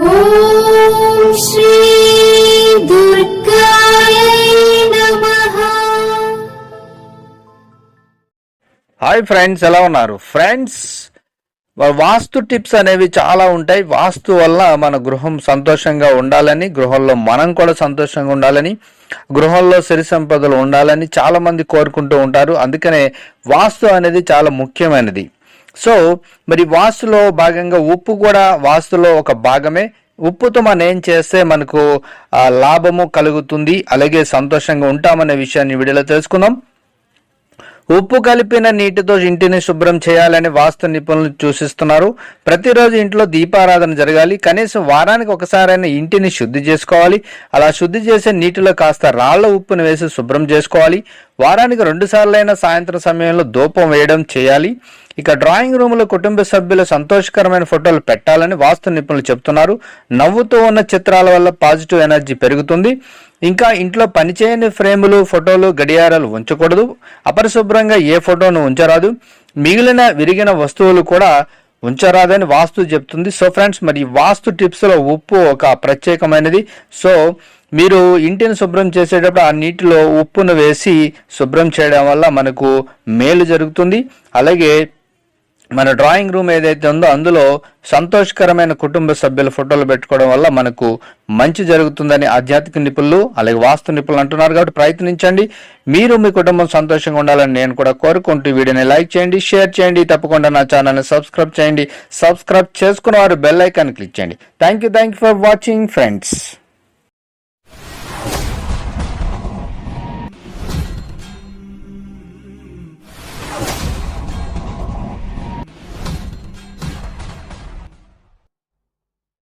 Hi friends ఎలా ఉన్నారు? Friends వాస్తు tips అనేవి చాలా ఉంటాయి. వాస్తు వల్ల మన గృహం సంతోషంగా ఉండాలని గృహంలో మనం కూడా సంతోషంగా ఉండాలని గృహంలో సిరి సంపదలు ఉండాలని చాలా మంది కోరుకుంటూ ఉంటారు. అందుకనే వాస్తు అనేది చాలా ముఖ్యమైనది. సో మరి వాస్తులో భాగంగా ఉప్పు కూడా వాస్తులో ఒక భాగమే. ఉప్పుతో మనం ఏం చేస్తే మనకు లాభము కలుగుతుంది అలాగే సంతోషంగా ఉంటామనే విషయాన్ని ఈ వీడియోలో తెలుసుకుందాం. ఉప్పు కలిపిన నీటితో ఇంటిని శుభ్రం చేయాలని వాస్తు నిపుణులు సూచిస్తున్నారు. ప్రతిరోజు ఇంట్లో దీపారాధన జరగాలి. కనీసం వారానికి ఒకసారైనా ఇంటిని శుద్ధి చేసుకోవాలి. అలా శుద్ధి చేసే నీటిలో కాస్త రాళ్ళ ఉప్పును వేసి శుభ్రం చేసుకోవాలి. వారానికి రెండు సార్లైనా సాయంత్రం సమయంలో ధూపం వేయడం చేయాలి. ఇక డ్రాయింగ్ రూమ్లో కుటుంబ సభ్యుల సంతోషకరమైన ఫోటోలు పెట్టాలని వాస్తు నిపుణులు చెప్తున్నారు నవ్వుతూ ఉన్న చిత్రాల వల్ల పాజిటివ్ ఎనర్జీ పెరుగుతుంది. ఇంకా ఇంట్లో పనిచేయని ఫ్రేములు ఫోటోలు గడియారాలు ఉంచకూడదు. అపరిశుభ్రంగా ఏ ఫోటోను ఉంచరాదు. మిగిలిన విరిగిన వస్తువులు కూడా ఉంచరాదని వాస్తు చెప్తుంది సో ఫ్రెండ్స్ మరి వాస్తు టిప్స్లో ఉప్పు ఒక ప్రత్యేకమైనది. సో మీరు ఇంటిని శుభ్రం చేసేటప్పుడు ఆ నీటిలో ఉప్పును వేసి శుభ్రం చేయడం వల్ల మనకు మేలు జరుగుతుంది. అలాగే మన డ్రాయింగ్ రూమ్ ఏదైతే ఉందో అందులో సంతోషకరమైన కుటుంబ సభ్యుల ఫోటోలు పెట్టుకోవడం వల్ల మనకు మంచి జరుగుతుందని ఆధ్యాత్మిక నిపుణులు అలాగే వాస్తు నిపుణులు అంటున్నారు కాబట్టి ప్రయత్నించండి. మీరు మీ కుటుంబం సంతోషంగా ఉండాలని నేను కూడా కోరుకుంటూ వీడియోని లైక్ చేయండి షేర్ చేయండి. తప్పకుండా నా ఛానల్ని సబ్స్క్రైబ్ చేయండి. సబ్స్క్రైబ్ చేసుకున్న వారు బెల్ ఐకాన్ క్లిక్ చేయండి. Thank you thank you for watching friends.